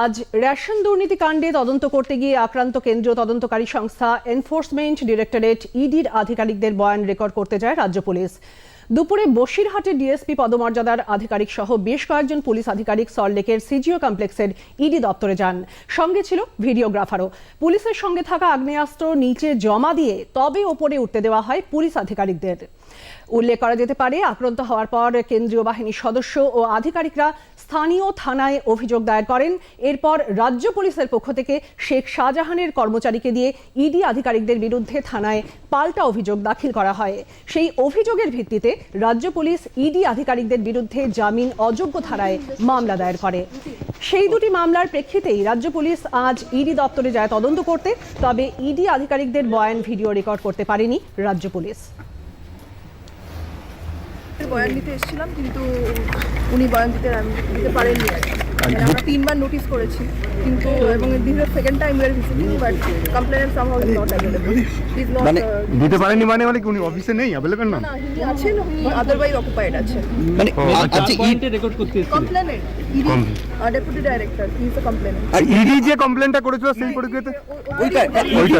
আজ রেশন দুর্নীতি কাণ্ডে তদন্ত করতে গিয়ে আক্রান্ত কেন্দ্রীয় তদন্তকারী সংস্থা এনফোর্সমেন্ট ডিরেক্টরেট ইডির আধিকারিকদের বয়ান রেকর্ড করতে যায় রাজ্য পুলিশ। দুপুরে বসিরহাটের ডিএসপি পদমর্যাদার আধিকারিক সহ বেশ কয়েকজন পুলিশ আধিকারিক সল্টলেকের সিজিও কমপ্লেক্সের ইডি দপ্তরে যান। সঙ্গে ছিল ভিডিওগ্রাফারও। পুলিশের সঙ্গে থাকা আগ্নেয়াস্ত্র নিচে জমা দিয়ে তবে ওপরে উঠতে দেওয়া হয় পুলিশ আধিকারিকদের। উল্লেখ করা যেতে পারে, আক্রান্ত হওয়ার পর কেন্দ্রীয় বাহিনীর সদস্য ও আধিকারিকরা স্থানীয় থানায় অভিযোগ দায়ের করেন। এরপর রাজ্য পুলিশের পক্ষ থেকে শেখ শাহজাহানের কর্মচারীকে দিয়ে ইডি আধিকারিকদের বিরুদ্ধে থানায় পাল্টা অভিযোগ দাখিল করা হয়। সেই অভিযোগের ভিত্তিতে রাজ্য পুলিশ ইডি আধিকারিকদের বিরুদ্ধে জামিন অযোগ্য ধারায় মামলা দায়ের করে। সেই দুটি মামলার প্রেক্ষিতেই রাজ্য পুলিশ আজ ইডি দপ্তরে যায় তদন্ত করতে, তবে ইডি আধিকারিকদের বয়ান ভিডিও রেকর্ড করতে পারেনি রাজ্য পুলিশ। বয়ান দিতে এসেছিলাম কিন্তু উনি বয়ান দিতে দিতে পারেননি। আর কি। মানে আমরা তিনবার নোটিস করেছি কিন্তু এবং this is second time we are visiting but complainant somehow is not available is not মানে দিতে পারেনি মানে মানে কি উনি অফিসে নেই অ্যাভেলেবেল না? না উনি আছেন উনি আদারওয়াইজ অকুপাইড আছে। মানে আচ্ছা। আচ্ছা ই- পয়েন্টে রেকর্ড করতে complainant ED Complaint. Deputy director is a complainant are ED যে কমপ্লেনটা করেছিল সেই পরিপ্রেক্ষিতে ওইটা ওইটা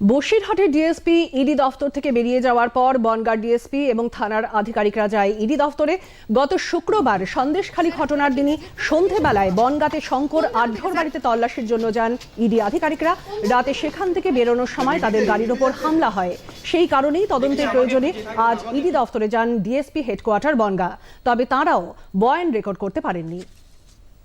বসিরহাটের ডিএসপি ইডি দফতর থেকে বেরিয়ে যাওয়ার পর বনগাঁ ডিএসপি এবং থানার আধিকারিকরা যায় ইডি দফতরে। গত শুক্রবার সন্দেশখালী ঘটনার দিনই সন্ধেবেলায় বনগাঁতে শঙ্কর আঢ্যর বাড়িতে তল্লাশির জন্য যান ইডি আধিকারিকরা। রাতে সেখান থেকে বেরোনোর সময় তাদের গাড়ির ওপর হামলা হয়। সেই কারণেই তদন্তের প্রয়োজনে আজ ইডি দফতরে যান ডিএসপি হেডকোয়ার্টার বনগাঁ। তবে তাঁরাও বয়ান রেকর্ড করতে পারেননি।